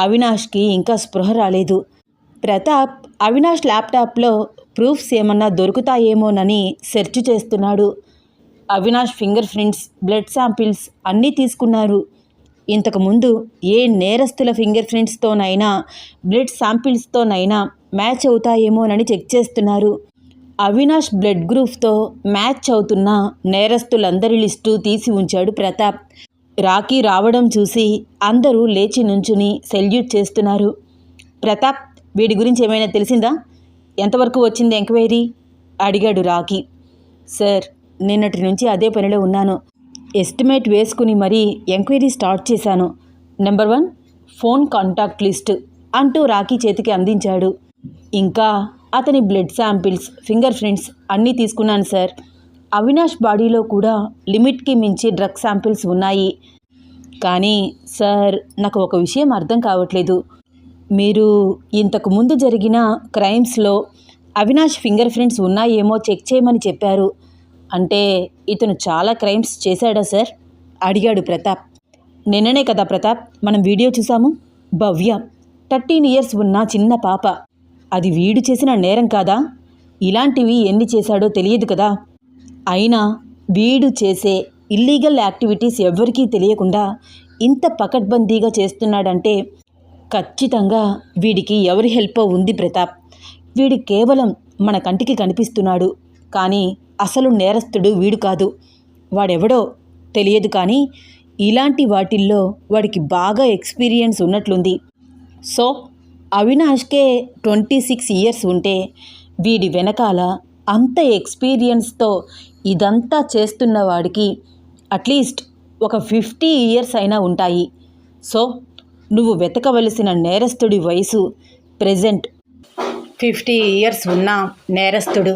అవినాష్కి ఇంకా స్పృహ రాలేదు. ప్రతాప్ అవినాష్ ల్యాప్టాప్లో ప్రూఫ్స్ ఏమన్నా దొరుకుతాయేమోనని సెర్చ్ చేస్తున్నాడు. Avinash finger prints blood samples అన్నీ తీసుకున్నారు. ఇంతకుముందు ఏ నేరస్తుల ఫింగర్ ప్రింట్స్తోనైనా బ్లడ్ శాంపిల్స్తోనైనా మ్యాచ్ అవుతాయేమోనని చెక్ చేస్తున్నారు. అవినాష్ బ్లడ్ గ్రూప్తో మ్యాచ్ అవుతున్న నేరస్తులందరి లిస్టు తీసి ఉంచాడు ప్రతాప్. రాకీ రావడం చూసి అందరూ లేచి నుంచుని సెల్యూట్ చేస్తున్నారు. ప్రతాప్ వీడి గురించి ఏమైనా తెలిసిందా? ఎంతవరకు వచ్చింది ఎంక్వైరీ? అడిగాడు రాకీ సార్ నిన్నటి నుంచి అదే పనిలో ఉన్నాను. ఎస్టిమేట్ వేసుకుని మరీ ఎంక్వైరీ స్టార్ట్ చేశాను. Number one phone contact list అంటూ రాఖీ చేతికి అందించాడు. ఇంకా అతని బ్లడ్ శాంపిల్స్ ఫింగర్ ప్రింట్స్ అన్నీ తీసుకున్నాను సార్. అవినాష్ బాడీలో కూడా లిమిట్కి మించి డ్రగ్ శాంపిల్స్ ఉన్నాయి. కానీ సార్ నాకు ఒక విషయం అర్థం కావట్లేదు. మీరు ఇంతకు ముందు జరిగిన క్రైమ్స్లో అవినాష్ ఫింగర్ ప్రింట్స్ ఉన్నాయేమో చెక్ చేయమని చెప్పారు. అంటే ఇతను చాలా క్రైమ్స్ చేశాడా సార్? అడిగాడు ప్రతాప్. నిన్ననే కదా ప్రతాప్ మనం వీడియో చూసాము భవ్య థర్టీన్ ఇయర్స్ ఉన్న చిన్న పాప. అది వీడు చేసిన నేరం కాదా? ఇలాంటివి ఎన్ని చేశాడో తెలియదు కదా? అయినా వీడు చేసే ఇల్లీగల్ యాక్టివిటీస్ ఎవ్వరికీ తెలియకుండా ఇంత పకడ్బందీగా చేస్తున్నాడంటే ఖచ్చితంగా వీడికి ఎవరి హెల్ప్ ఉంది ప్రతాప్. వీడు కేవలం మన కంటికి కనిపిస్తున్నాడు. కానీ అసలు నేరస్తుడు వీడు కాదు. వాడెవడో తెలియదు కానీ ఇలాంటి వాటిల్లో వాడికి బాగా ఎక్స్పీరియన్స్ ఉన్నట్లుంది. సో అవినాష్కే ట్వంటీ సిక్స్ ఇయర్స్ ఉంటే వీడి వెనకాల అంత ఎక్స్పీరియన్స్తో ఇదంతా చేస్తున్న వాడికి అట్లీస్ట్ ఒక ఫిఫ్టీ ఇయర్స్ అయినా ఉంటాయి. సో నువ్వు వెతకవలసిన నేరస్తుడి వయసు ప్రెజెంట్ ఫిఫ్టీ ఇయర్స్ ఉన్న నేరస్తుడు.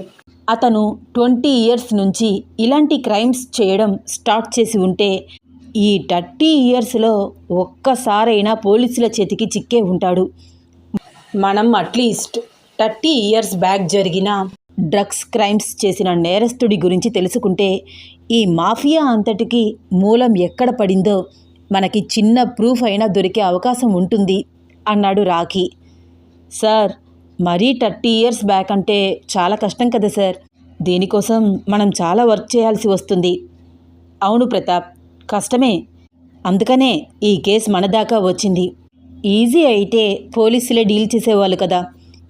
అతను ట్వంటీ ఇయర్స్ నుంచి ఇలాంటి క్రైమ్స్ చేయడం స్టార్ట్ చేసి ఉంటే ఈ థర్టీ ఇయర్స్లో ఒక్కసారైనా పోలీసుల చేతికి చిక్కే ఉంటాడు. మనం at least thirty years back జరిగిన డ్రగ్స్ క్రైమ్స్ చేసిన నేరస్తుడి గురించి తెలుసుకుంటే ఈ మాఫియా అంతటికి మూలం ఎక్కడ పడిందో మనకి చిన్న ప్రూఫ్ అయినా దొరికే అవకాశం ఉంటుంది అన్నాడు రాఖీ. సార్ మరీ థర్టీ ఇయర్స్ బ్యాక్ అంటే చాలా కష్టం కదా సార్. దీనికోసం మనం చాలా వర్క్ చేయాల్సి వస్తుంది. అవును ప్రతాప్ కష్టమే. అందుకనే ఈ కేసు మన దాకా వచ్చింది. ఈజీ అయితే పోలీసులే డీల్ చేసేవాళ్ళు కదా.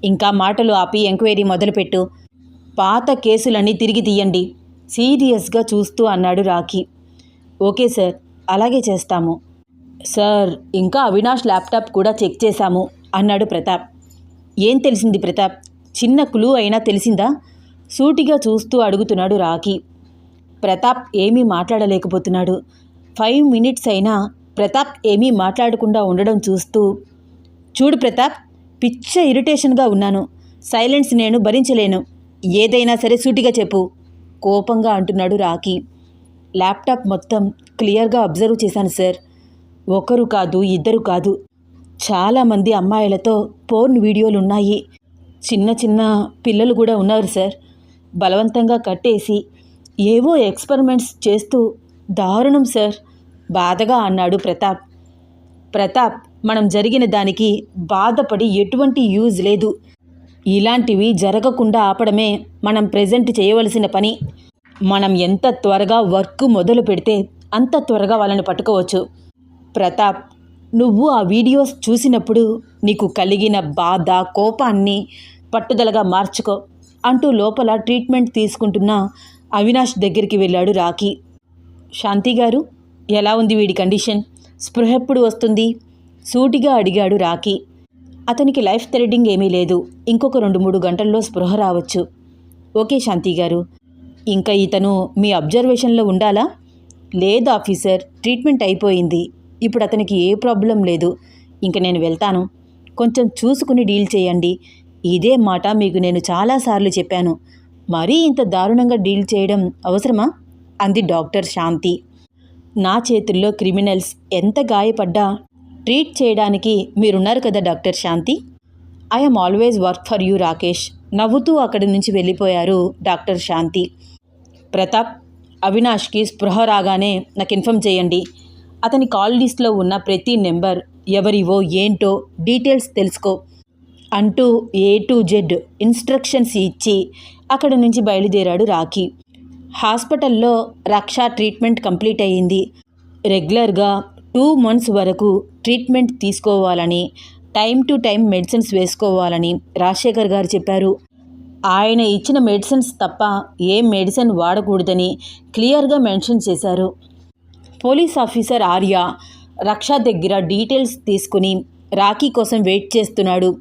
ఇంకా మాటలు ఆపి ఎంక్వైరీ మొదలుపెట్టు. పాత కేసులన్నీ తిరిగి తీయండి. సీరియస్గా చూస్తూ అన్నాడు రాఖీ. ఓకే సార్ అలాగే చేస్తాము. సార్ ఇంకా అవినాష్ ల్యాప్టాప్ కూడా చెక్ చేశాము అన్నాడు ప్రతాప్. ఏం తెలిసింది ప్రతాప్? చిన్న క్లూ అయినా తెలిసిందా? సూటిగా చూస్తూ అడుగుతున్నాడు రాఖీ. ప్రతాప్ ఏమీ మాట్లాడలేకపోతున్నాడు. ఫైవ్ మినిట్స్ అయినా ప్రతాప్ ఏమీ మాట్లాడకుండా ఉండడం చూస్తూ చూడు ప్రతాప్ పిచ్చ ఇరిటేషన్గా ఉన్నాను. సైలెన్స్ నేను భరించలేను. ఏదైనా సరే సూటిగా చెప్పు. కోపంగా అంటున్నాడు రాఖీ. ల్యాప్టాప్ మొత్తం క్లియర్గా అబ్జర్వ్ చేశాను సార్. ఒకరు కాదు ఇద్దరు కాదు. చాలామంది అమ్మాయిలతో పోర్న్ వీడియోలు ఉన్నాయి. చిన్న చిన్న పిల్లలు కూడా ఉన్నారు సార్. బలవంతంగా కట్టేసి ఏవో ఎక్స్పెరిమెంట్స్ చేస్తూ దారుణం సార్. బాధగా అన్నాడు ప్రతాప్. ప్రతాప్ మనం జరిగిన దానికి బాధపడి ఎటువంటి యూజ్ లేదు. ఇలాంటివి జరగకుండా ఆపడమే మనం ప్రెజెంట్ చేయవలసిన పని. మనం ఎంత త్వరగా వర్క్ మొదలు పెడితే అంత త్వరగా వాళ్ళని పట్టుకోవచ్చు. ప్రతాప్ నువ్వు ఆ వీడియోస్ చూసినప్పుడు నీకు కలిగిన బాధ కోపాన్ని పట్టుదలగా మార్చుకో అంటూ లోపల ట్రీట్మెంట్ తీసుకుంటున్న అవినాష్ దగ్గరికి వెళ్ళాడు రాఖీ. శాంతి గారు ఎలా ఉంది వీడి కండిషన్? స్పృహ ఎప్పుడు వస్తుంది? సూటిగా అడిగాడు రాఖీ. అతనికి లైఫ్ థ్రెడింగ్ ఏమీ లేదు. ఇంకొక రెండు మూడు గంటల్లో స్పృహ రావచ్చు. ఓకే శాంతి గారు. ఇంకా ఇతను మీ అబ్జర్వేషన్లో ఉండాలా? లేదు ఆఫీసర్ ట్రీట్మెంట్ అయిపోయింది. ఇప్పుడు అతనికి ఏ ప్రాబ్లం లేదు. ఇంక నేను వెళ్తాను. కొంచెం చూసుకుని డీల్ చేయండి. ఇదే మాట మీకు నేను చాలాసార్లు చెప్పాను. మరీ ఇంత దారుణంగా డీల్ చేయడం అవసరమా? అంది డాక్టర్ శాంతి. నా చేతుల్లో క్రిమినల్స్ ఎంత గాయపడ్డా ట్రీట్ చేయడానికి మీరున్నారు కదా doctor Shanti? I'm always work for you Rakesh. నవ్వుతూ అక్కడి నుంచి వెళ్ళిపోయారు డాక్టర్ శాంతి. ప్రతాప్ అవినాష్కి స్పృహ రాగానే నాకు ఇన్ఫామ్ చేయండి. అతని కాల్ లిస్ట్లో ఉన్న ప్రతి నెంబర్ ఎవరివో ఏంటో డీటెయిల్స్ తెలుసుకో అంటూ ఏ టు జెడ్ ఇన్స్ట్రక్షన్స్ ఇచ్చి అక్కడి నుంచి బయలుదేరాడు రాఖీ. హాస్పిటల్లో రక్ష ట్రీట్మెంట్ కంప్లీట్ అయ్యింది. రెగ్యులర్గా టూ మంత్స్ వరకు ట్రీట్మెంట్ తీసుకోవాలని టైం టు టైం మెడిసిన్స్ వేసుకోవాలని రాజశేఖర్ గారు చెప్పారు. ఆయన ఇచ్చిన మెడిసిన్స్ తప్ప ఏ మెడిసిన్ వాడకూడదని క్లియర్గా మెన్షన్ చేశారు. పోలీస్ ఆఫీసర్ ఆర్య రక్ష దగ్గర డీటెయిల్స్ తీసుకుని రాఖీ కోసం వెయిట్ చేస్తున్నాడు.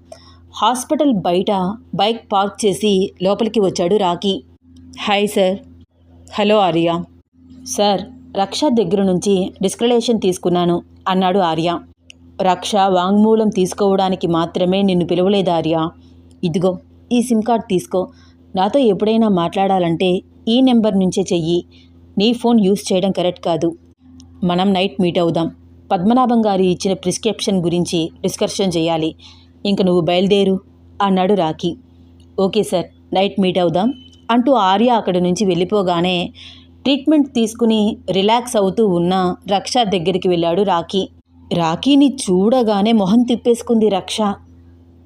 హాస్పిటల్ బయట బైక్ పార్క్ చేసి లోపలికి వచ్చాడు Rakhi. Hi sir. Hello Arya. Sir Raksha దగ్గర నుంచి డిస్క్రిలేషన్ తీసుకున్నాను అన్నాడు ఆర్య. రక్ష వాంగ్మూలం తీసుకోవడానికి మాత్రమే నిన్ను పిలవలేదు ఆర్య. ఇదిగో ఈ సిమ్ కార్డ్ తీసుకో. నాతో ఎప్పుడైనా మాట్లాడాలంటే ఈ నెంబర్ నుంచే చెయ్యి. నీ ఫోన్ యూస్ చేయడం కరెక్ట్ కాదు. మనం నైట్ మీట్ అవుదాం. పద్మనాభం గారి ఇచ్చిన ప్రిస్క్రిప్షన్ గురించి డిస్కషన్ చేయాలి. ఇంక నువ్వు బయలుదేరు అన్నాడు Rakhi. Okay sir night meet అవుదాం అంటూ ఆర్య అక్కడి నుంచి వెళ్ళిపోగానే ట్రీట్మెంట్ తీసుకుని రిలాక్స్ అవుతూ ఉన్న రక్ష దగ్గరికి వెళ్ళాడు రాఖీ. రాఖీని చూడగానే మొహం తిప్పేసుకుంది Raksha.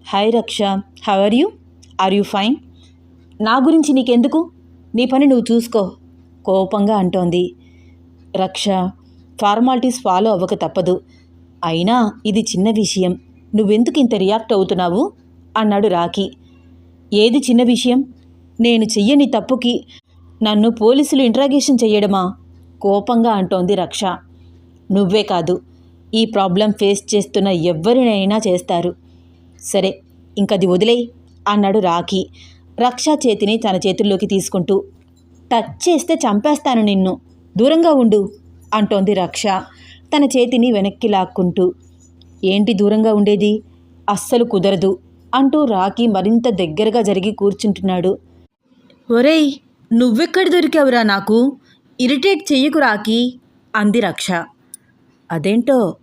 Hi Raksha how are you? Are you fine? నా గురించి నీకెందుకు? నీ పని నువ్వు చూసుకో కోపంగా అంటోంది. రక్ష ఫార్మాలిటీస్ ఫాలో అవ్వక తప్పదు. అయినా ఇది చిన్న విషయం. నువ్వెందుకు ఇంత రియాక్ట్ అవుతున్నావు? అన్నాడు రాఖీ. ఏది చిన్న విషయం? నేను చెయ్యని తప్పుకి నన్ను పోలీసులు ఇంట్రాగేషన్ చెయ్యడమా? కోపంగా అంటోంది రక్ష. నువ్వే కాదు ఈ ప్రాబ్లం ఫేస్ చేస్తున్న ఎవరినైనా చేస్తారు. సరే ఇంకది వదిలేయ్ అన్నాడు రాఖీ. రక్ష చేతిని తన చేతుల్లోకి తీసుకుంటూ టచ్ చేస్తే చంపేస్తాను నిన్ను దూరంగా ఉండు అంటోంది రక్ష. తన చేతిని వెనక్కి లాక్కుంటూ ఏంటి దూరంగా ఉండేది? అస్సలు కుదరదు అంటూ రాఖీ మరింత దగ్గరగా జరిగి కూర్చుంటున్నాడు. ఒరేయ్ నువ్వెక్కడ దొరికావురా నాకు? ఇరిటేట్ చెయ్యకు రాఖీ అంది రక్ష. అదేంటో?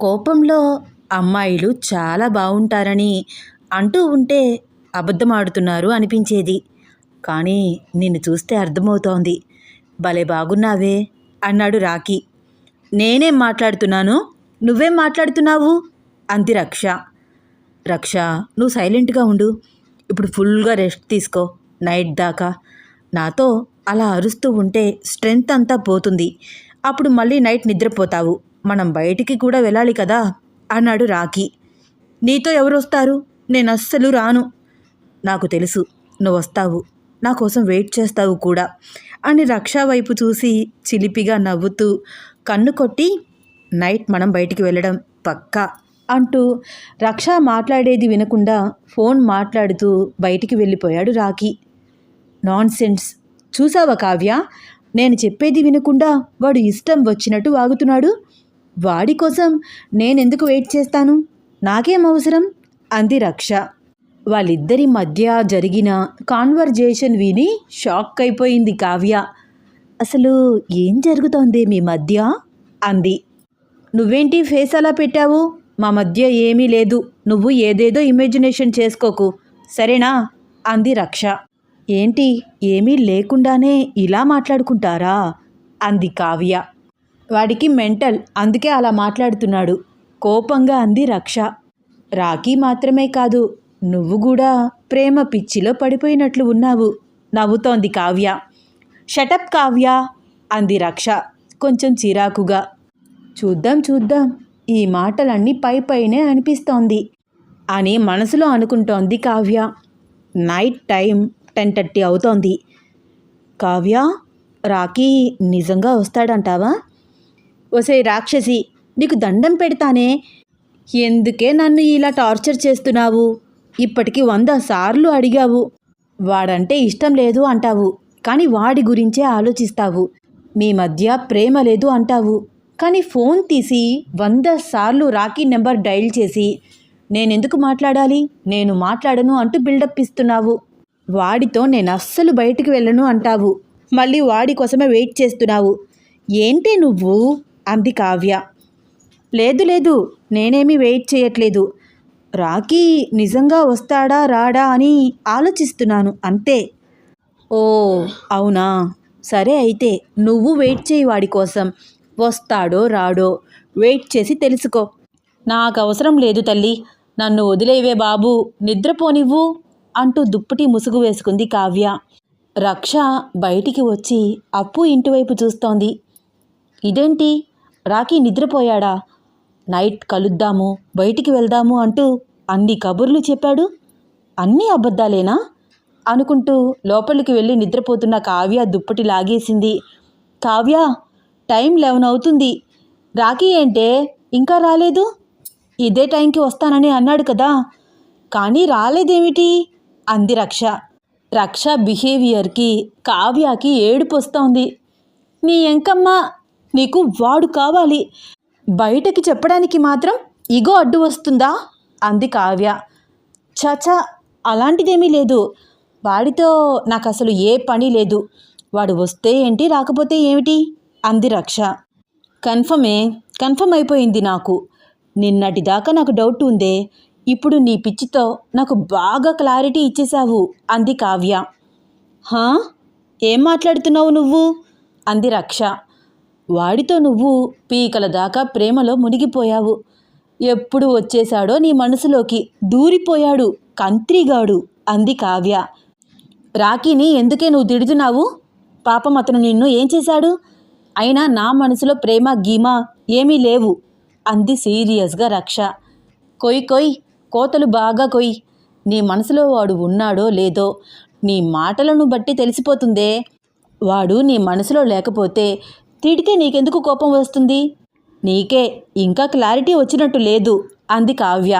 కోపంలో అమ్మాయిలు చాలా బాగుంటారని అంటూ ఉంటే అబద్ధమాడుతున్నారు అనిపించేది. కానీ నిన్ను చూస్తే అర్థమవుతోంది. భలే బాగున్నావే అన్నాడు రాఖీ. నేనేం మాట్లాడుతున్నాను? నువ్వేం మాట్లాడుతున్నావు? అంది రక్ష. రక్ష నువ్వు సైలెంట్గా ఉండు. ఇప్పుడు ఫుల్గా రెస్ట్ తీసుకో. నైట్ దాకా. నాతో అలా అరుస్తూ ఉంటే స్ట్రెంగ్త్ అంతా పోతుంది. అప్పుడు మళ్ళీ నైట్ నిద్రపోతావు. మనం బయటికి కూడా వెళ్ళాలి కదా? అన్నాడు రాఖీ. నీతో ఎవరు వస్తారు నేను అస్సలు రాను. నాకు తెలుసు నువ్వు వస్తావు. నా కోసం వెయిట్ చేస్తావు కూడా అని రక్ష వైపు చూసి చిలిపిగా నవ్వుతూ కన్ను కొట్టి నైట్ మనం బయటికి వెళ్ళడం పక్కా అంటూ రక్ష మాట్లాడేది వినకుండా ఫోన్ మాట్లాడుతూ బయటికి వెళ్ళిపోయాడు రాఖీ. నాన్ సెన్స్ చూసావా కావ్య? నేను చెప్పేది వినకుండా వాడు ఇష్టం వచ్చినట్టు వాగుతున్నాడు. వాడి కోసం నేనెందుకు వెయిట్ చేస్తాను? నాకేం అవసరం? అంది రక్ష. వాళ్ళిద్దరి మధ్య జరిగిన కాన్వర్జేషన్ విని షాక్ అయిపోయింది కావ్య. అసలు ఏం జరుగుతోంది మీ మధ్య? అంది. నువ్వేంటి ఫేస్ అలా పెట్టావు? మా మధ్య ఏమీ లేదు. నువ్వు ఏదేదో ఇమాజినేషన్ చేసుకోకు. సరేనా? అంది రక్ష. ఏంటి? ఏమీ లేకుండానే ఇలా మాట్లాడుకుంటారా? అంది కావ్య. వాడికి మెంటల్ అందుకే అలా మాట్లాడుతున్నాడు. కోపంగా అంది రక్ష. రాఖీ మాత్రమే కాదు నువ్వు కూడా ప్రేమ పిచ్చిలో పడిపోయినట్లు ఉన్నావు నవ్వుతోంది కావ్య. షటప్ కావ్య అంది రక్ష కొంచెం చిరాకుగా. చూద్దాం చూద్దాం ఈ మాటలన్నీ పై పైనే అనిపిస్తోంది అని మనసులో అనుకుంటోంది Kavya. Night time ten thirty అవుతోంది. కావ్య రాఖీ నిజంగా వస్తాడంటావా? ఒసే రాక్షసి నీకు దండం పెడతానే. ఎందుకే నన్ను ఇలా టార్చర్ చేస్తున్నావు? ఇప్పటికి వంద సార్లు అడిగావు. వాడంటే ఇష్టం లేదు అంటావు కానీ వాడి గురించే ఆలోచిస్తావు. మీ మధ్య ప్రేమ లేదు అంటావు కానీ ఫోన్ తీసి వంద సార్లు రాఖీ నెంబర్ డైల్ చేసి నేనెందుకు మాట్లాడాలి? నేను మాట్లాడను అంటూ బిల్డప్ ఇస్తున్నావు. వాడితో నేను అస్సలు బయటికి వెళ్ళను అంటావు. మళ్ళీ వాడి కోసమే వెయిట్ చేస్తున్నావు. ఏంటి నువ్వు? అంది కావ్య. లేదు లేదు నేనేమీ వెయిట్ చేయట్లేదు. రాకీ నిజంగా వస్తాడా రాడా అని ఆలోచిస్తున్నాను అంతే. ఓ అవునా? సరే అయితే నువ్వు వెయిట్ చేయి వాడి కోసం. వస్తాడో రాడో వెయిట్ చేసి తెలుసుకో. నాకు అవసరం లేదు తల్లి. నన్ను వదిలేవే బాబు. నిద్రపోనివ్వు. అంటూ దుప్పటి ముసుగు వేసుకుంది కావ్య. రక్ష బయటికి వచ్చి అప్పు ఇంటివైపు చూస్తోంది. ఇదేంటి? రాఖీ నిద్రపోయాడా? నైట్ కలుద్దాము బయటికి వెళ్దాము అంటూ అన్ని కబుర్లు చెప్పాడు. అన్నీ అబద్ధాలేనా? అనుకుంటూ లోపలికి వెళ్ళి నిద్రపోతున్న కావ్య దుప్పటి లాగేసింది. కావ్య టైం లెవెన్ అవుతుంది. రాఖీ ఏంటే? ఇంకా రాలేదు? ఇదే టైంకి వస్తానని అన్నాడు కదా. కానీ రాలేదేమిటి? అంది రక్ష. రక్ష బిహేవియర్కి కావ్యకి ఏడుపు వస్తోంది నీ ఎంకమ్మ నీకు వాడు కావాలి. బయటకి చెప్పడానికి మాత్రం ఇగో అడ్డు వస్తుందా? అంది కావ్య. చచా అలాంటిదేమీ లేదు. వాడితో నాకు అసలు ఏ పని లేదు. వాడు వస్తే ఏంటి రాకపోతే ఏమిటి? అంది రక్ష. కన్ఫర్మే కన్ఫర్మ్ అయిపోయింది నాకు. నిన్నటి దాకా నాకు డౌట్ ఉందే ఇప్పుడు నీ పిచ్చితో నాకు బాగా క్లారిటీ ఇచ్చేశావు అంది కావ్య. హా? ఏం మాట్లాడుతున్నావు నువ్వు? అంది రక్ష. వాడితో నువ్వు పీకల దాకా ప్రేమలో మునిగిపోయావు. ఎప్పుడు వచ్చేశాడో నీ మనసులోకి దూరిపోయాడు కంత్రిగాడు అంది కావ్య. రాఖీని ఎందుకే నువ్వు తిడుతున్నావు? పాపం అతను నిన్ను ఏం చేశాడు? అయినా నా మనసులో ప్రేమ గీమ ఏమీ లేవు అంది సీరియస్గా రక్ష. కొయ్ కొయ్ కోతలు బాగా కొయ్యి. నీ మనసులో వాడు ఉన్నాడో లేదో నీ మాటలను బట్టి తెలిసిపోతుందే. వాడు నీ మనసులో లేకపోతే తిడితే నీకెందుకు కోపం వస్తుంది? నీకే ఇంకా క్లారిటీ వచ్చినట్టు లేదు అంది కావ్య.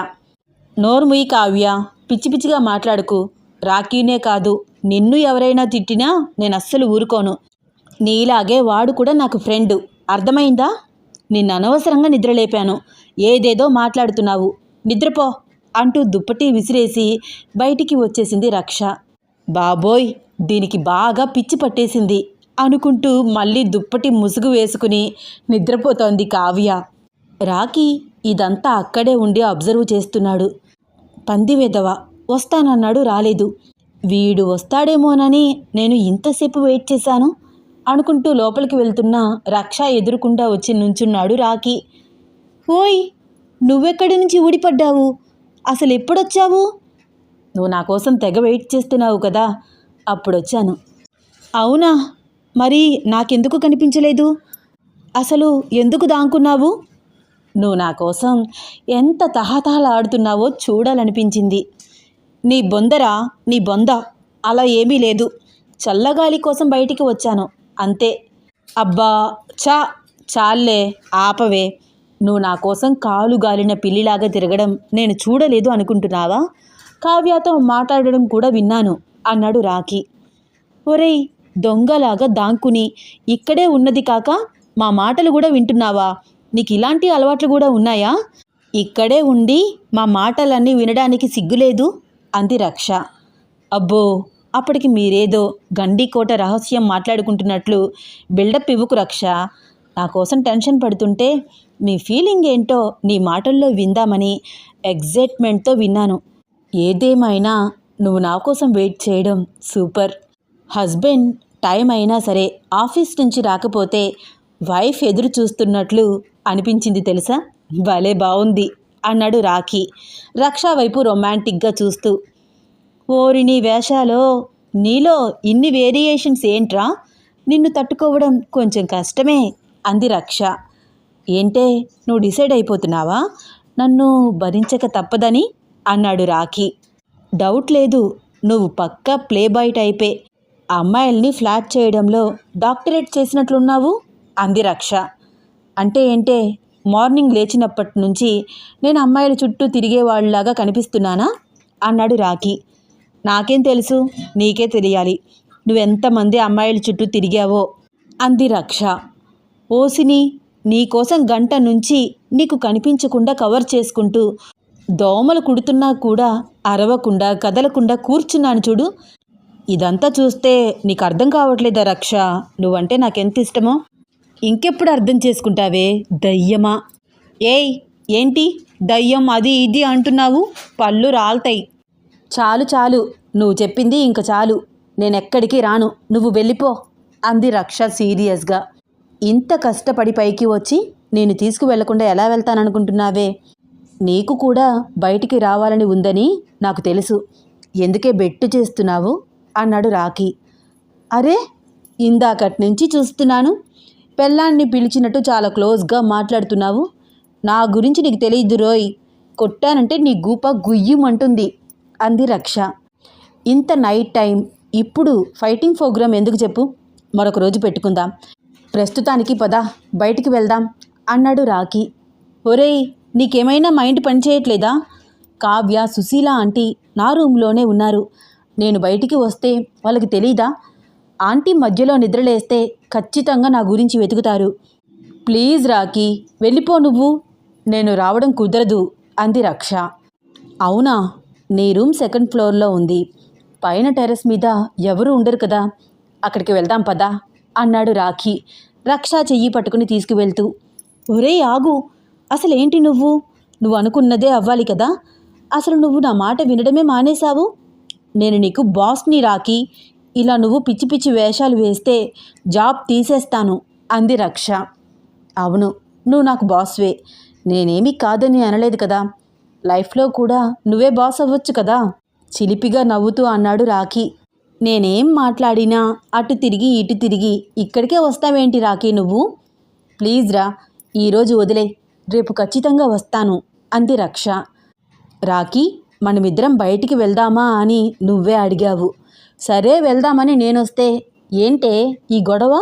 నోర్ముయి కావ్య పిచ్చి పిచ్చిగా మాట్లాడుకు. రాకీనే కాదు నిన్ను ఎవరైనా తిట్టినా నేను అస్సలు ఊరుకోను. నీలాగే వాడు కూడా నాకు ఫ్రెండ్. అర్థమైందా? నిన్ను అనవసరంగా నిద్రలేపాను. ఏదేదో మాట్లాడుతున్నావు. నిద్రపో. అంటూ దుప్పటి విసిరేసి బయటికి వచ్చేసింది రక్ష. బాబోయ్ దీనికి బాగా పిచ్చి పట్టేసింది అనుకుంటూ మళ్ళీ దుప్పటి ముసుగు వేసుకుని నిద్రపోతోంది కావ్య. రాకి ఇదంతా అక్కడే ఉండి అబ్జర్వ్ చేస్తున్నాడు. పందివెదవ వస్తానన్నాడు రాలేదు. వీడు వస్తాడేమోనని నేను ఇంతసేపు వెయిట్ చేశాను అనుకుంటూ లోపలికి వెళ్తున్న రక్ష ఎదురుకుండా వచ్చి నుంచున్నాడు రాకి ఓయ్ నువ్వెక్కడి నుంచి ఊడిపడ్డావు? అసలు ఎప్పుడొచ్చావు నువ్వు నా కోసం తెగ వెయిట్ చేస్తున్నావు కదా అప్పుడొచ్చాను. అవునా? మరి నాకెందుకు కనిపించలేదు? అసలు ఎందుకు దాంకున్నావు? నువ్వు నా కోసం ఎంత తహతహలాడుతున్నావో చూడాలనిపించింది. నీ బొందరా? నీ బొంద? అలా ఏమీ లేదు. చల్లగాలి కోసం బయటికి వచ్చాను. అంతే. అబ్బా! చా చాలే ఆపవే! నువ్వు నా కోసం కాలు గాలిన పిల్లిలాగా తిరగడం నేను చూడలేదు అనుకుంటున్నావా? కావ్యతో మాట్లాడడం కూడా విన్నాను అన్నాడు రాఖీ. ఒరేయ్ దొంగలాగా దాంకుని ఇక్కడే ఉన్నది కాక మా మాటలు కూడా వింటున్నావా? నీకు ఇలాంటి అలవాట్లు కూడా ఉన్నాయా? ఇక్కడే ఉండి మా మాటలన్నీ వినడానికి సిగ్గులేదు అంది రక్ష. అబ్బో అప్పటికి మీరేదో గండికోట రహస్యం మాట్లాడుకుంటున్నట్లు బిల్డప్ ఇవ్వకు రక్ష. నా కోసం టెన్షన్ పడుతుంటే మీ ఫీలింగ్ ఏంటో నీ మాటల్లో విందామని ఎగ్జైట్మెంట్తో విన్నాను. ఏదేమైనా నువ్వు నా కోసం వెయిట్ చేయడం సూపర్ హస్బెండ్ టైం అయినా సరే ఆఫీస్ నుంచి రాకపోతే వైఫ్ ఎదురు చూస్తున్నట్లు అనిపించింది తెలుసా? భలే బాగుంది అన్నాడు రాఖీ. రక్షా వైపు రొమాంటిక్గా చూస్తూ ఓరి నీ వేషాలో నీలో ఇన్ని వేరియేషన్స్ ఏంట్రా? నిన్ను తట్టుకోవడం కొంచెం కష్టమే అంది రక్ష. ఏంటే నువ్వు డిసైడ్ అయిపోతున్నావా? నన్ను భరించక తప్పదని? అన్నాడు రాఖీ. డౌట్ లేదు నువ్వు పక్క ప్లే బాయ్ టైపే. అమ్మాయిల్ని ఫ్లాట్ చేయడంలో డాక్టరేట్ చేసినట్లున్నావు? అంది రక్ష. అంటే ఏంటే మార్నింగ్ లేచినప్పటి నుంచి నేను అమ్మాయిల చుట్టూ తిరిగేవాళ్ళలాగా కనిపిస్తున్నానా? అన్నాడు రాఖీ. నాకేం తెలుసు నీకే తెలియాలి. నువ్వెంతమంది అమ్మాయిల చుట్టూ తిరిగావో? అంది రక్ష. ఓసిని నీకోసం గంట నుంచి నీకు కనిపించకుండా కవర్ చేసుకుంటూ దోమలు కుడుతున్నా కూడా అరవకుండా కదలకుండా కూర్చున్నాను చూడు. ఇదంతా చూస్తే నీకు అర్థం కావట్లేదా రక్ష? నువ్వంటే నాకెంత ఇష్టమో? ఇంకెప్పుడు అర్థం చేసుకుంటావే? దయ్యమా? ఏయ్ ఏంటి? దయ్యం అది ఇది అంటున్నావు? పళ్ళు రాల్తాయి. చాలు చాలు. నువ్వు చెప్పింది ఇంక చాలు. నేనెక్కడికి రాను. నువ్వు వెళ్ళిపో. అంది రక్ష సీరియస్గా. ఇంత కష్టపడి పైకి వచ్చి నేను తీసుకువెళ్ళకుండా ఎలా వెళ్తాననుకుంటున్నావే? నీకు కూడా బయటికి రావాలని ఉందని నాకు తెలుసు. ఎందుకే బెట్టు చేస్తున్నావు? అన్నాడు రాకీ అరే ఇందాకటి నుంచి చూస్తున్నాను. పెళ్ళాన్ని పిలిచినట్టు చాలా క్లోజ్గా మాట్లాడుతున్నావు. నా గురించి నీకు తెలియదు రోయ్. కొట్టానంటే నీ గూప గుయ్యమంటుంది అంది రక్ష. ఇంత నైట్ టైం ఇప్పుడు ఫైటింగ్ ప్రోగ్రామ్ ఎందుకు చెప్పు? మరొక రోజు పెట్టుకుందాం. ప్రస్తుతానికి పద బయటికి వెళ్దాం అన్నాడు రాఖీ. ఒరేయ్ నీకేమైనా మైండ్ పనిచేయట్లేదా కావ్య సుశీల ఆంటీ నా రూమ్లోనే ఉన్నారు. నేను బయటికి వస్తే వాళ్ళకి తెలీదా? ఆంటీ మధ్యలో నిద్రలేస్తే ఖచ్చితంగా నా గురించి వెతుకుతారు. ప్లీజ్ రాకీ వెళ్ళిపో నువ్వు. నేను రావడం కుదరదు అంది రక్ష. అవునా నీ రూమ్ సెకండ్ ఫ్లోర్లో ఉంది. పైన టెర్రస్ మీద ఎవరు ఉండరు కదా. అక్కడికి వెళ్దాం పదా. అన్నాడు రాఖీ. రక్ష చెయ్యి పట్టుకుని తీసుకువెళ్తూ ఒరే ఆగు అసలేంటి నువ్వు? నువ్వు అనుకున్నదే అవ్వాలి కదా. అసలు నువ్వు నా మాట వినడమే మానేశావు? నేను నీకు బాస్ని రాకి ఇలా నువ్వు పిచ్చి పిచ్చి వేషాలు వేస్తే జాబ్ తీసేస్తాను అంది రక్ష. అవును నువ్వు నాకు బాస్వే. నేనేమీ కాదని అనలేదు కదా. లైఫ్లో కూడా నువ్వే బాస్ అవ్వచ్చు కదా చిలిపిగా నవ్వుతూ అన్నాడు రాఖీ. నేనేం మాట్లాడినా అటు తిరిగి ఇటు తిరిగి ఇక్కడికే వస్తావేంటి రాఖీ నువ్వు? ప్లీజ్ రా ఈరోజు వదిలే రేపు ఖచ్చితంగా వస్తాను అంది రక్ష. రాఖీ మనమిద్దరం బయటికి వెళ్దామా అని నువ్వే అడిగావు. సరే వెళ్దామని నేనొస్తే ఏంటే ఈ గొడవ?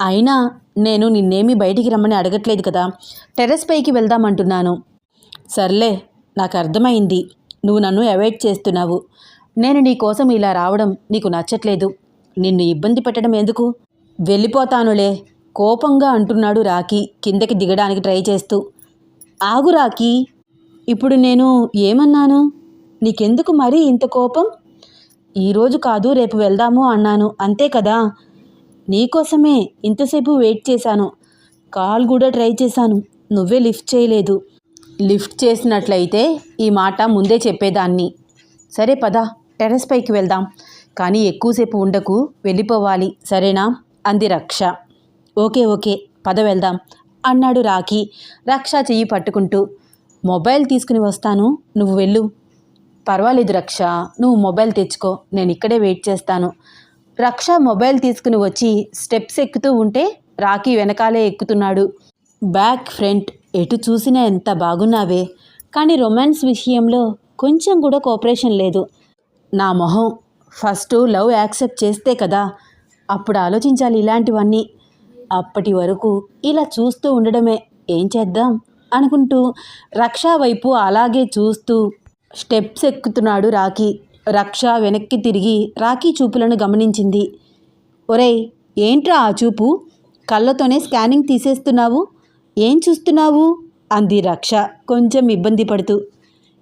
అయినా నేను నిన్నేమీ బయటికి రమ్మని అడగట్లేదు కదా టెర్రస్ పైకి వెళ్దామంటున్నాను. సర్లే నాకు అర్థమైంది నువ్వు నన్ను అవాయిడ్ చేస్తున్నావు. నేను నీ కోసం ఇలా రావడం నీకు నచ్చట్లేదు. నిన్ను ఇబ్బంది పెట్టడం ఎందుకు? వెళ్ళిపోతానులే కోపంగా అంటున్నాడు రాకీ కిందకి దిగడానికి ట్రై చేస్తూ. ఆగు రాకీ ఇప్పుడు నేను ఏమన్నాను? నీకెందుకు మరీ ఇంత కోపం? ఈరోజు కాదు రేపు వెళ్దాము అన్నాను. అంతే కదా? నీకోసమే ఇంతసేపు వెయిట్ చేశాను. కాల్ కూడా ట్రై చేశాను. నువ్వే లిఫ్ట్ చేయలేదు. లిఫ్ట్ చేసినట్లయితే ఈ మాట ముందే చెప్పేదాన్ని. సరే పదా. టెర్రస్ పైకి వెళ్దాం. కానీ ఎక్కువసేపు ఉండకు. వెళ్ళిపోవాలి. సరేనా? అంది రక్ష. Okay okay. పద వెళ్దాం. అన్నాడు రాఖీ. రక్ష చెయ్యి పట్టుకుంటూ. మొబైల్ తీసుకుని వస్తాను. నువ్వు వెళ్ళు. పర్వాలేదు రక్ష. నువ్వు మొబైల్ తెచ్చుకో. నేను ఇక్కడే వెయిట్ చేస్తాను. రక్ష మొబైల్ తీసుకుని వచ్చి స్టెప్స్ ఎక్కుతూ ఉంటే రాఖీ వెనకాలే ఎక్కుతున్నాడు. బ్యాక్ ఫ్రంట్ ఎటు చూసినా ఎంత బాగున్నావే. కానీ రొమాన్స్ విషయంలో కొంచెం కూడా కోఆపరేషన్ లేదు. నా మొహం ఫస్ట్ లవ్ యాక్సెప్ట్ చేస్తే కదా అప్పుడు ఆలోచించాలి ఇలాంటివన్నీ. అప్పటి వరకు ఇలా చూస్తూ ఉండడమే ఏం చేద్దాం? అనుకుంటూ రక్ష వైపు అలాగే చూస్తూ స్టెప్స్ ఎక్కుతున్నాడు రాఖీ. రక్ష వెనక్కి తిరిగి రాఖీ చూపులను గమనించింది. ఒరేయ్ ఏంట్రా ఆ చూపు? కళ్ళతోనే స్కానింగ్ తీసేస్తున్నావు? ఏం చూస్తున్నావు? అంది రక్ష కొంచెం ఇబ్బంది పడుతూ.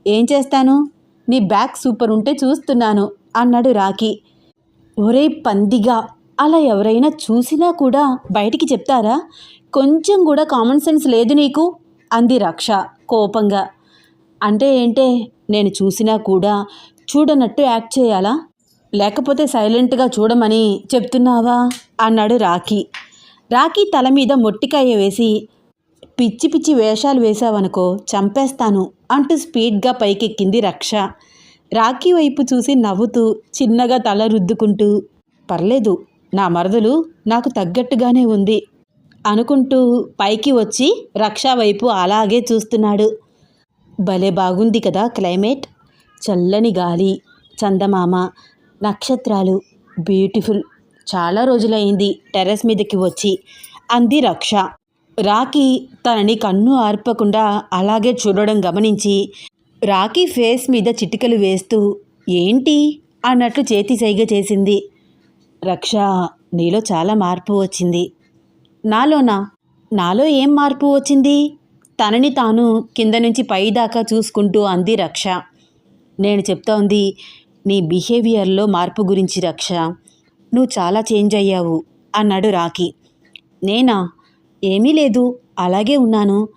ఏం చేస్తాను? నీ బ్యాగ్ సూపర్ ఉంటే చూస్తున్నాను అన్నాడు రాఖీ. ఒరే పందిగా అలా ఎవరైనా చూసినా కూడా బయటికి చెప్తారా? కొంచెం కూడా కామన్ సెన్స్ లేదు నీకు? అంది రక్ష కోపంగా. అంటే ఏంటే నేను చూసినా కూడా చూడనట్టు యాక్ట్ చేయాలా? లేకపోతే సైలెంట్గా చూడమని చెప్తున్నావా? అన్నాడు రాఖీ. రాఖీ తల మీద మొట్టికాయ వేసి పిచ్చి పిచ్చి వేషాలు వేశావనుకో చంపేస్తాను అంటూ స్పీడ్గా పైకెక్కింది రక్ష. రాఖీ వైపు చూసి నవ్వుతూ చిన్నగా తల రుద్దుకుంటూ పర్లేదు నా మరదలు నాకు తగ్గట్టుగానే ఉంది అనుకుంటూ పైకి వచ్చి రక్ష వైపు అలాగే చూస్తున్నాడు. భలే బాగుంది కదా క్లైమేట్. చల్లని గాలి చందమామ నక్షత్రాలు బ్యూటిఫుల్. చాలా రోజులైంది టెర్రస్ మీదకి వచ్చి అంది రక్ష. రాకీ తనని కన్ను ఆర్పకుండా అలాగే చూడడం గమనించి రాకీ ఫేస్ మీద చిటికలు వేస్తూ ఏంటి? అన్నట్లు చేతి సైగ చేసింది. రక్ష నీలో చాలా మార్పు వచ్చింది. నాలోనా? నాలో ఏం మార్పు వచ్చింది? తనని తాను కింద నుంచి పై దాకా చూసుకుంటూ అంది రక్ష. నేను చెప్తోంది నీ బిహేవియర్లో మార్పు గురించి రక్ష. నువ్వు చాలా చేంజ్ అయ్యావు అన్నాడు రాకీ. నేనా? ఏమీ లేదు. అలాగే ఉన్నాను.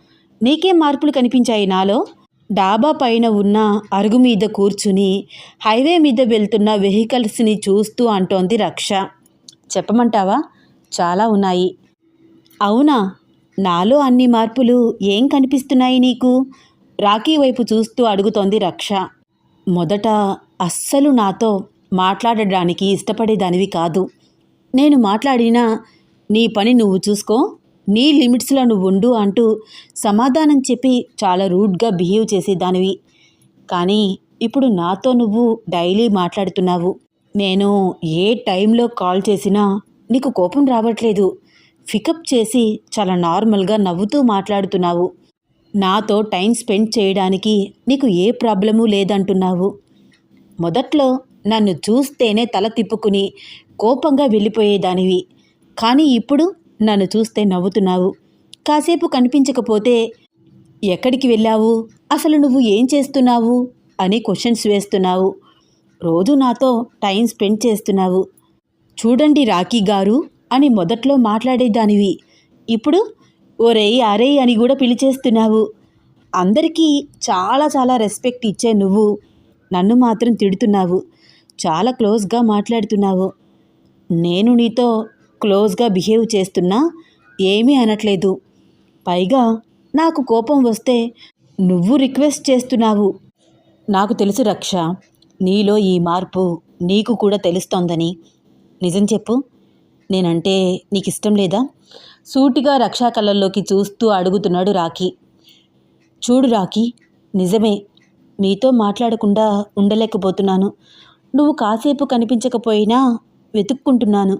నీకేం మార్పులు కనిపించాయి నాలో. డాబా పైన ఉన్న అరుగు మీద కూర్చుని హైవే మీద వెళ్తున్న వెహికల్స్ని చూస్తూ అంటోంది రక్ష. చెప్పమంటావా? చాలా ఉన్నాయి. అవునా? నాలో అన్ని మార్పులు ఏం కనిపిస్తున్నాయి నీకు? రాఖీ వైపు చూస్తూ అడుగుతోంది రక్ష. మొదట అస్సలు నాతో మాట్లాడడానికి ఇష్టపడేదానివి కాదు. నేను మాట్లాడినా నీ పని నువ్వు చూసుకో. నీ లిమిట్స్లో నువ్వు ఉండు అంటూ సమాధానం చెప్పి చాలా రూడ్గా బిహేవ్ చేసేదానివి. కానీ ఇప్పుడు నాతో నువ్వు డైలీ మాట్లాడుతున్నావు. నేను ఏ టైంలో కాల్ చేసినా నీకు కోపం రావట్లేదు. పికప్ చేసి చాలా నార్మల్గా నవ్వుతూ మాట్లాడుతున్నావు. నాతో టైం స్పెండ్ చేయడానికి నీకు ఏ ప్రాబ్లము లేదంటున్నావు. మొదట్లో నన్ను చూస్తేనే తల తిప్పుకుని కోపంగా వెళ్ళిపోయేదానివి. కానీ ఇప్పుడు నన్ను చూస్తే నవ్వుతున్నావు. కాసేపు కనిపించకపోతే ఎక్కడికి వెళ్ళావు? అసలు నువ్వు ఏం చేస్తున్నావు? అని క్వశ్చన్స్ వేస్తున్నావు. రోజు నాతో టైం స్పెండ్ చేస్తున్నావు. చూడండి రాఖీ గారు అని మొదట్లో మాట్లాడేదానివి ఇప్పుడు ఒరేయ్ అరే అని కూడా పిలిచేస్తున్నావు. అందరికీ చాలా చాలా రెస్పెక్ట్ ఇచ్చే నువ్వు. నన్ను మాత్రం తిడుతున్నావు. చాలా క్లోజ్గా మాట్లాడుతున్నావు. నేను నీతో క్లోజ్గా బిహేవ్ చేస్తున్నా ఏమీ అనట్లేదు. పైగా నాకు కోపం వస్తే నువ్వు రిక్వెస్ట్ చేస్తున్నావు. నాకు తెలుసు రక్ష నీలో ఈ మార్పు నీకు కూడా తెలుస్తోందని. నిజం చెప్పు నేనంటే నీకు ఇష్టం లేదా? సూటిగా రక్షా కళ్ళల్లోకి చూస్తూ అడుగుతున్నాడు రాఖీ. చూడు రాఖీ నిజమే నీతో మాట్లాడకుండా ఉండలేకపోతున్నాను. నువ్వు కాసేపు కనిపించకపోయినా వెతుక్కుంటున్నాను.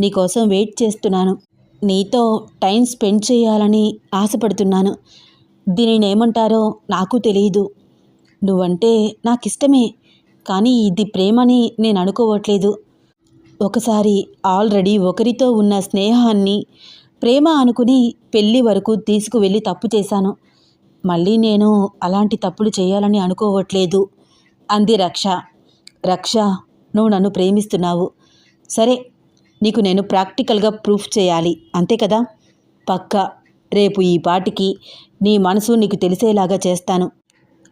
నీకోసం వెయిట్ చేస్తున్నాను. నీతో టైం స్పెండ్ చేయాలని ఆశపడుతున్నాను. దీనిని ఏమంటారో నాకు తెలియదు నువ్వంటే నాకు ఇష్టమే కానీ ఇది ప్రేమని నేను అనుకోవట్లేదు ఒకసారి ఆల్రెడీ ఒకరితో ఉన్న స్నేహాన్ని ప్రేమ అనుకుని పెళ్ళి వరకు తీసుకువెళ్ళి తప్పు చేశాను. మళ్ళీ నేను అలాంటి తప్పులు చేయాలని అనుకోవట్లేదు. అంది రక్ష. రక్ష నువ్వు నన్ను ప్రేమిస్తున్నావు. సరే నీకు నేను ప్రాక్టికల్గా ప్రూఫ్ చేయాలి. అంతే కదా? పక్కా. రేపు ఈ పాటికి నీ మనసు నీకు తెలిసేలాగా చేస్తాను.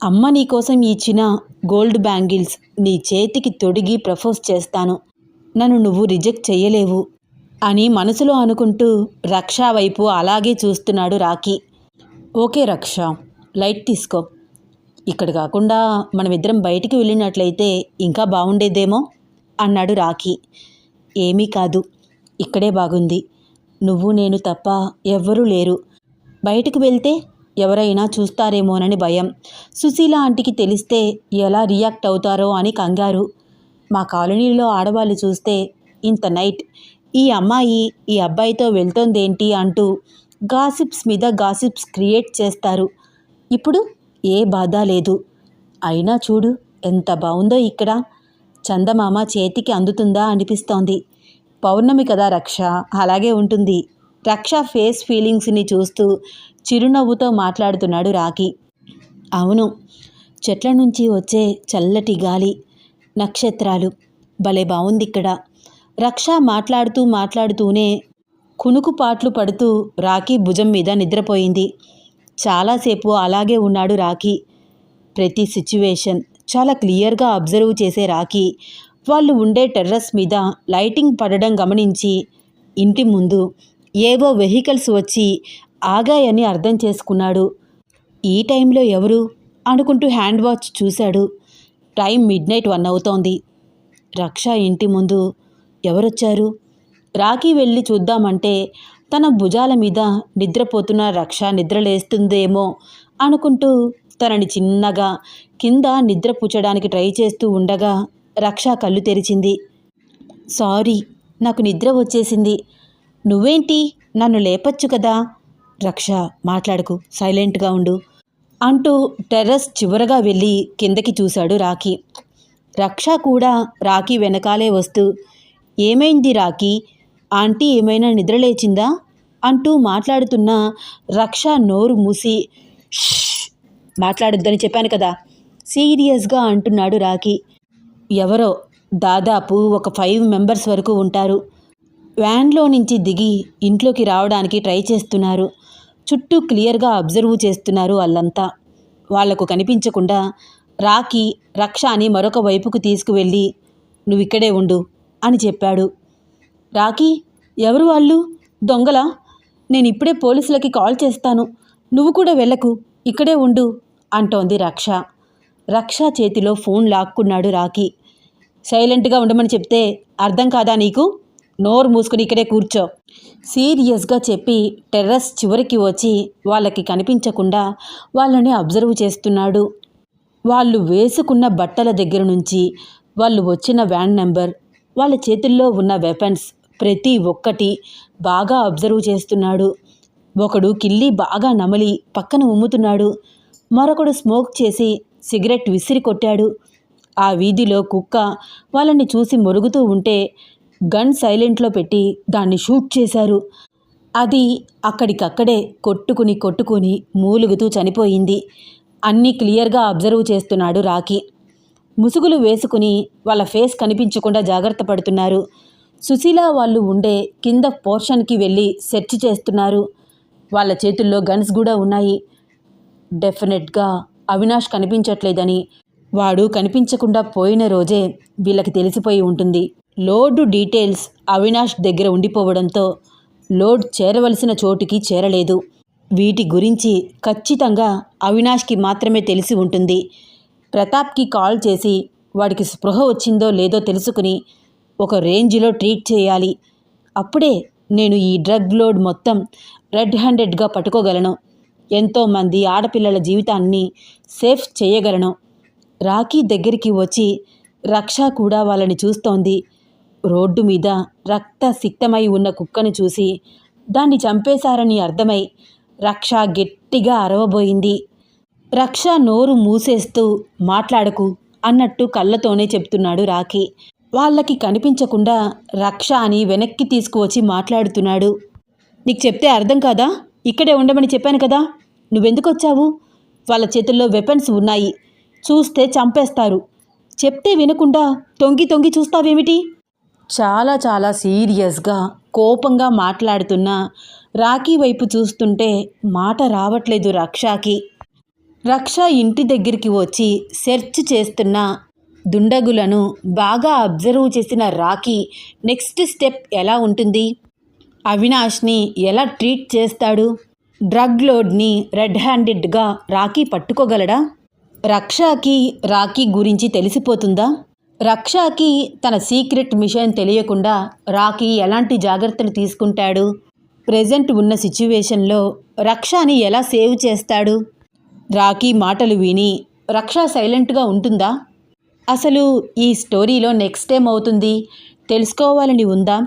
అమ్మ నీకోసం ఇచ్చిన గోల్డ్ బ్యాంగిల్స్ నీ చేతికి తొడిగి ప్రపోజ్ చేస్తాను. నన్ను నువ్వు రిజెక్ట్ చేయలేవు అని మనసులో అనుకుంటూ రక్ష వైపు అలాగే చూస్తున్నాడు రాకీ ఓకే రక్ష లైట్ తీసుకో. ఇక్కడ కాకుండా మనమిద్దరం బయటికి వెళ్ళినట్లయితే ఇంకా బాగుండేదేమో అన్నాడు రాకీ ఏమీ కాదు. ఇక్కడే బాగుంది. నువ్వు నేను తప్ప ఎవ్వరూ లేరు. బయటకు వెళ్తే ఎవరైనా చూస్తారేమోనని భయం. సుశీల ఆంటీకి తెలిస్తే ఎలా రియాక్ట్ అవుతారో అని కంగారు. మా కాలనీలో ఆడవాళ్ళు చూస్తే ఇంత నైట్. ఈ అమ్మాయి ఈ అబ్బాయితో వెళ్తోందేంటి అంటూ గాసిప్స్ మీద గాసిప్స్ క్రియేట్ చేస్తారు. ఇప్పుడు ఏ బాధ లేదు. అయినా చూడు ఎంత బాగుందో ఇక్కడ. చందమామ చేతికి అందుతుందా అనిపిస్తోంది. పౌర్ణమి కదా రక్ష అలాగే ఉంటుంది. రక్ష ఫేస్ ఫీలింగ్స్ని చూస్తూ చిరునవ్వుతో మాట్లాడుతున్నాడు రాఖి. అవును చెట్ల నుంచి వచ్చే చల్లటి గాలి నక్షత్రాలు భలే బాగుంది ఇక్కడ. రక్ష మాట్లాడుతూ మాట్లాడుతూనే కునుకుపాట్లు పడుతూ రాఖీ భుజం మీద నిద్రపోయింది. చాలాసేపు అలాగే ఉన్నాడు రాఖీ. ప్రతి సిచ్యువేషన్ చాలా క్లియర్గా అబ్జర్వ్ చేసే రాకీ వాళ్ళు ఉండే టెర్రస్ మీద లైటింగ్ పడడం గమనించి ఇంటి ముందు ఏవో వెహికల్స్ వచ్చి ఆగాయని అర్థం చేసుకున్నాడు. ఈ టైంలో ఎవరు? అనుకుంటూ హ్యాండ్ వాచ్ చూశాడు. టైం మిడ్ నైట్ వన్ అవుతోంది. రక్ష ఇంటి ముందు ఎవరొచ్చారు? రాఖీ వెళ్ళి చూద్దామంటే తన భుజాల మీద నిద్రపోతున్న రక్ష నిద్రలేస్తుందేమో అనుకుంటూ తనని చిన్నగా కింద నిద్ర పుచ్చడానికి ట్రై చేస్తూ ఉండగా రక్ష కళ్ళు తెరిచింది. సారీ నాకు నిద్ర వచ్చేసింది. నువ్వేంటి? నన్ను లేపచ్చు కదా? రక్ష మాట్లాడకు సైలెంట్గా ఉండు అంటూ టెర్రస్ చివరగా వెళ్ళి కిందకి చూశాడు రాఖీ. రక్ష కూడా రాఖీ వెనకాలే వస్తూ ఏమైంది రాఖీ? ఆంటీ ఏమైనా నిద్రలేచిందా అంటూ మాట్లాడుతున్న రక్ష నోరు మూసి మాట్లాడొద్దని చెప్పాను కదా. సీరియస్గా అంటున్నాడు రాకీ ఎవరో దాదాపు ఒక ఫైవ్ మెంబర్స్ వరకు ఉంటారు. వ్యాన్లో నుంచి దిగి ఇంట్లోకి రావడానికి ట్రై చేస్తున్నారు. చుట్టూ క్లియర్గా అబ్జర్వ్ చేస్తున్నారు వాళ్ళంతా. వాళ్ళకు కనిపించకుండా రాకీ రక్షాని మరొక వైపుకు తీసుకువెళ్ళి నువ్విక్కడే ఉండు అని చెప్పాడు. రాకీ ఎవరు వాళ్ళు? దొంగలా? నేను ఇప్పుడే పోలీసులకి కాల్ చేస్తాను. నువ్వు కూడా వెళ్ళకు. ఇక్కడే ఉండు అంటోంది రక్ష. రక్ష చేతిలో ఫోన్ లాక్కున్నాడు రాకీ సైలెంట్గా ఉండమని చెప్తే అర్థం కాదా నీకు? నోరు మూసుకుని ఇక్కడే కూర్చో. సీరియస్గా చెప్పి టెర్రస్ చివరికి వచ్చి వాళ్ళకి కనిపించకుండా వాళ్ళని అబ్జర్వ్ చేస్తున్నాడు. వాళ్ళు వేసుకున్న బట్టల దగ్గర నుంచి వాళ్ళు వచ్చిన వ్యాన్ నెంబర్ వాళ్ళ చేతుల్లో ఉన్న వెపన్స్ ప్రతి ఒక్కటి బాగా అబ్జర్వ్ చేస్తున్నాడు. ఒకడు కిల్లి బాగా నమలి పక్కన ఉమ్ముతున్నాడు. మరొకడు స్మోక్ చేసి సిగరెట్ విసిరి కొట్టాడు. ఆ వీధిలో కుక్క వాళ్ళని చూసి మొరుగుతూ ఉంటే గన్ సైలెంట్లో పెట్టి దాన్ని షూట్ చేశారు. అది అక్కడికక్కడే కొట్టుకుని కొట్టుకుని మూలుగుతూ చనిపోయింది. అన్నీ క్లియర్గా అబ్జర్వ్ చేస్తున్నాడు రాకీ ముసుగులు వేసుకుని వాళ్ళ ఫేస్ కనిపించకుండా జాగ్రత్త పడుతున్నారు. సుశీల వాళ్ళు ఉండే కింద పోర్షన్కి వెళ్ళి సెర్చ్ చేస్తున్నారు. వాళ్ళ చేతుల్లో గన్స్ కూడా ఉన్నాయి. డెఫినెట్గా అవినాష్ కనిపించట్లేదని. వాడు కనిపించకుండా పోయిన రోజే వీళ్ళకి తెలిసిపోయి ఉంటుంది. లోడ్ డీటెయిల్స్ అవినాష్ దగ్గర ఉండిపోవడంతో లోడ్ చేరవలసిన చోటుకి చేరలేదు. వీటి గురించి ఖచ్చితంగా అవినాష్కి మాత్రమే తెలిసి ఉంటుంది. ప్రతాప్కి కాల్ చేసి వాడికి స్పృహ వచ్చిందో లేదో తెలుసుకుని ఒక రేంజ్లో ట్రీట్ చేయాలి. అప్పుడే నేను ఈ డ్రగ్ లోడ్ మొత్తం రెడ్ హ్యాండెడ్గా పట్టుకోగలను. ఎంతోమంది ఆడపిల్లల జీవితాన్ని సేఫ్ చేయగలను. రాఖీ దగ్గరికి వచ్చి రక్ష కూడా వాళ్ళని చూస్తోంది. రోడ్డు మీద రక్త సిక్తమై ఉన్న కుక్కను చూసి దాన్ని చంపేశారని అర్థమై రక్ష గట్టిగా అరవబోయింది. రక్ష నోరు మూసేస్తూ మాట్లాడకు అన్నట్టు కళ్ళతోనే చెప్తున్నాడు రాఖీ. వాళ్ళకి కనిపించకుండా రక్ష అని వెనక్కి తీసుకువచ్చి మాట్లాడుతున్నాడు. నీకు చెప్తే అర్థం కాదా? ఇక్కడే ఉండమని చెప్పాను కదా. నువ్వెందుకు వచ్చావు వాళ్ళ చేతుల్లో వెపన్స్ ఉన్నాయి. చూస్తే చంపేస్తారు. చెప్తే వినకుండా తొంగి తొంగి చూస్తావేమిటి? చాలా చాలా సీరియస్గా కోపంగా మాట్లాడుతున్న రాఖీ వైపు చూస్తుంటే మాట రావట్లేదు రక్షాకి. రక్ష ఇంటి దగ్గరికి వచ్చి సెర్చ్ చేస్తున్న దుండగులను బాగా అబ్జర్వ్ చేసిన రాఖీ నెక్స్ట్ స్టెప్ ఎలా ఉంటుంది? అవినాష్ని ఎలా ట్రీట్ చేస్తాడు? డ్రగ్ లోడ్ని రెడ్ హ్యాండెడ్గా రాఖీ పట్టుకోగలడా? రక్షాకి రాఖీ గురించి తెలిసిపోతుందా? రక్షాకి తన సీక్రెట్ మిషన్ తెలియకుండా రాఖీ ఎలాంటి జాగ్రత్తలు తీసుకుంటాడు? ప్రజెంట్ ఉన్న సిచ్యువేషన్లో రక్షాని ఎలా సేవ్ చేస్తాడు? రాఖీ మాటలు విని రక్ష సైలెంట్గా ఉంటుందా? అసలు ఈ స్టోరీలో నెక్స్ట్ ఏమవుతుంది? అవుతుంది తెలుసుకోవాలని ఉందా?